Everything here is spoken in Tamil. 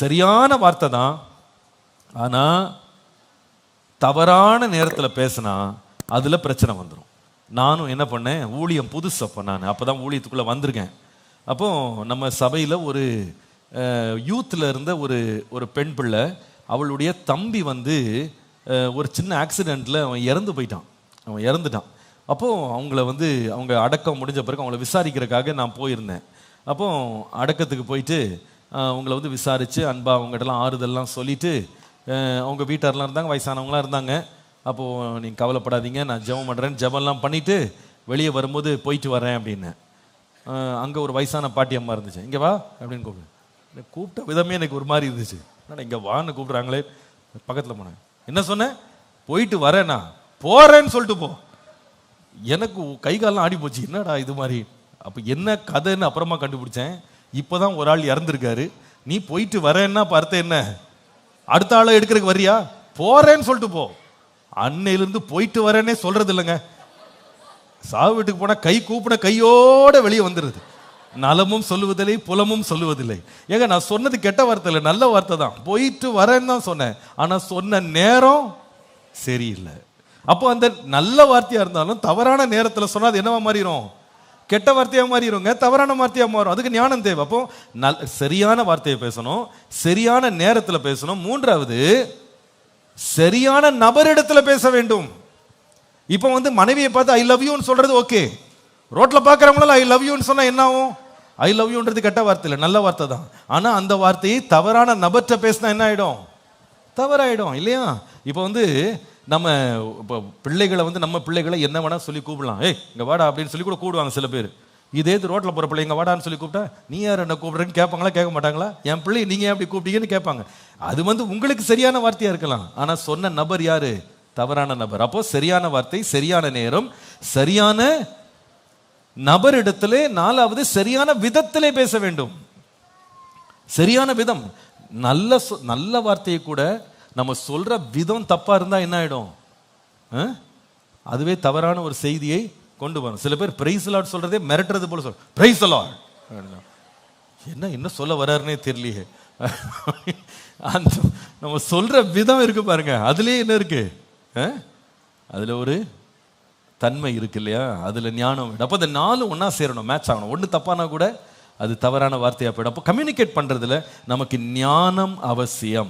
சரியான வார்த்தை தான். ஆனால் தவறான நேரத்தில் பேசினா அதில் பிரச்சனை வந்துடும் நானும் என்ன பண்ணேன் ஊழியம் புதுசு அப்போ நான். அப்போ தான் ஊழியத்துக்குள்ளே வந்திருக்கேன். அப்போ நம்ம சபையில் ஒரு யூத்தில் இருந்த ஒரு ஒரு பெண் பிள்ளை அவளுடைய தம்பி வந்து ஒரு சின்ன ஆக்சிடெண்ட்டில் அவன் இறந்து போயிட்டான். அவன் இறந்துட்டான். அப்போது அவங்கள வந்து அவங்க அடக்கம் முடிஞ்ச பிறகு அவங்கள விசாரிக்கிறதுக்காக நான் போயிருந்தேன். அப்போ அடக்கத்துக்கு போயிட்டு உங்களை வந்து விசாரிச்சு அன்பா அவங்ககிட்டலாம் ஆறுதல்லாம் சொல்லிவிட்டு அவங்க வீட்டாரெலாம் இருந்தாங்க வயசானவங்களாம் இருந்தாங்க. அப்போது நீங்கள் கவலைப்படாதீங்க நான் ஜெபம் பண்ணுறேன் ஜெபம்லாம் பண்ணிவிட்டு வெளியே வரும்போது போயிட்டு வரேன் அப்படின்னு. அங்கே ஒரு வயசான பாட்டி அம்மா இருந்துச்சு. இங்கே வா அப்படின்னு கூப்பிட்டு கூப்பிட்ட விதமே எனக்கு ஒரு மாதிரி இருந்துச்சு. ஆனால் இங்கே வான்னு கூப்பிட்றாங்களே. பக்கத்தில் போனேன். என்ன சொன்னேன் போயிட்டு வரேண்ணா. போகிறேன்னு சொல்லிட்டு போ. எனக்கு கை காலெல்லாம் ஆடி போச்சு என்னடா இது மாதிரி? அப்போ என்ன கதைன்னு அப்புறமா கண்டுபிடிச்சேன். இப்போதான் ஒரு ஆள் இறந்துருக்காரு. நீ போயிட்டு வரேன்னா பார்த்த என்ன? அடுத்த ஆளை எடுக்கிறதுக்கு வரியா? போறேன்னு சொல்லிட்டு போ. அன்னையிலிருந்து போயிட்டு வரேன்னே சொல்றது இல்லைங்க. சாவு வீட்டுக்கு போனா கை கூப்பிட கையோட வெளியே வந்துடுது நலமும் சொல்லுவதில்லை புலமும் சொல்லுவதில்லை. ஏங்க நான் சொன்னது கெட்ட வார்த்தை இல்லை நல்ல வார்த்தை தான். போயிட்டு வரேன்னு தான் சொன்னேன். ஆனால் சொன்ன நேரம் சரியில்லை. அப்போ அந்த நல்ல வார்த்தையாக இருந்தாலும் தவறான நேரத்தில் சொன்னா அது என்னவா மாறிடும் கெட்ட வார்த்தையாக மாறிடுங்க தவறான வார்த்தையாக மாறும். அதுக்கு ஞானம் தேவை. அப்போ நல் சரியான வார்த்தையை பேசணும் சரியான நேரத்தில் பேசணும். மூன்றாவது சரியான நபரிடத்துல பேச வேண்டும். இப்போ வந்து மனைவியை பார்த்து ஐ லவ் யூன்னு சொல்றது ஓகே ரோட்டில் பார்க்குறவங்களால ஐ லவ் யூன்னு சொன்னால் என்ன ஆகும்? ஐ லவ் யூன்றது கெட்ட வார்த்தை இல்லை நல்ல வார்த்தை தான். ஆனால் அந்த வார்த்தையை தவறான நபர்கிட்ட பேசினா என்ன ஆகிடும் தவறாயிடும் இல்லையா? இப்போ வந்து நம்ம இப்போ பிள்ளைகளை வந்து நம்ம பிள்ளைகளை என்ன வேணால் சொல்லி கூப்பிடலாம். ஏய் இங்கே வாடா அப்படின்னு சொல்லி கூட கூடுவாங்க சில பேர். இதே இது போகிற போற பிள்ளைங்க வாடான்னு சொல்லி கூப்பிட்டா நீ யார் என்ன கூப்பிடுறேன்னு கேட்பாங்களா கேட்க மாட்டாங்களா? என் பிள்ளை நீங்கள் ஏன் அப்படி கூப்பிட்டீங்கன்னு கேட்பாங்க. அது வந்து உங்களுக்கு சரியான வார்த்தையாக இருக்கலாம். ஆனால் சொன்ன நபர் யார்? தவறான நபர். அப்போ சரியான வார்த்தை சரியான நேரம் சரியான நபரிடத்திலே நாலாவது சரியான விதத்திலே பேச வேண்டும். சரியான விதம். நல்ல சொ- நல்ல வார்த்தையை கூட நம்ம சொல்ற விதம் தப்பா இருந்தா என்ன ஆயிடும்? ஆ? அதுவே தவறான ஒரு செய்தியை கொண்டு வரும். சில பேர் பிரைஸ் லாட் சொல்றதே மிரட்டுறது போல சொல் பிரைஸ் லாட் என்ன என்ன சொல்ல வர்றாருன்னே தெரியலையே. அந்த நம்ம சொல்ற விதம் இருக்கு பாருங்க. அதுலயே என்ன இருக்கு? ஆ? அதுல ஒரு தன்மை இருக்கு இல்லையா? அதுல ஞானம் வேணும். அப்போ இந்த நாலு ஒன்றா சேரணும். மேட்ச் ஆகணும். ஒன்று தப்பானா கூட அது தவறான வார்த்தையாக போயிடும். அப்போ கம்யூனிகேட் பண்ணுறதுல நமக்கு ஞானம் அவசியம்.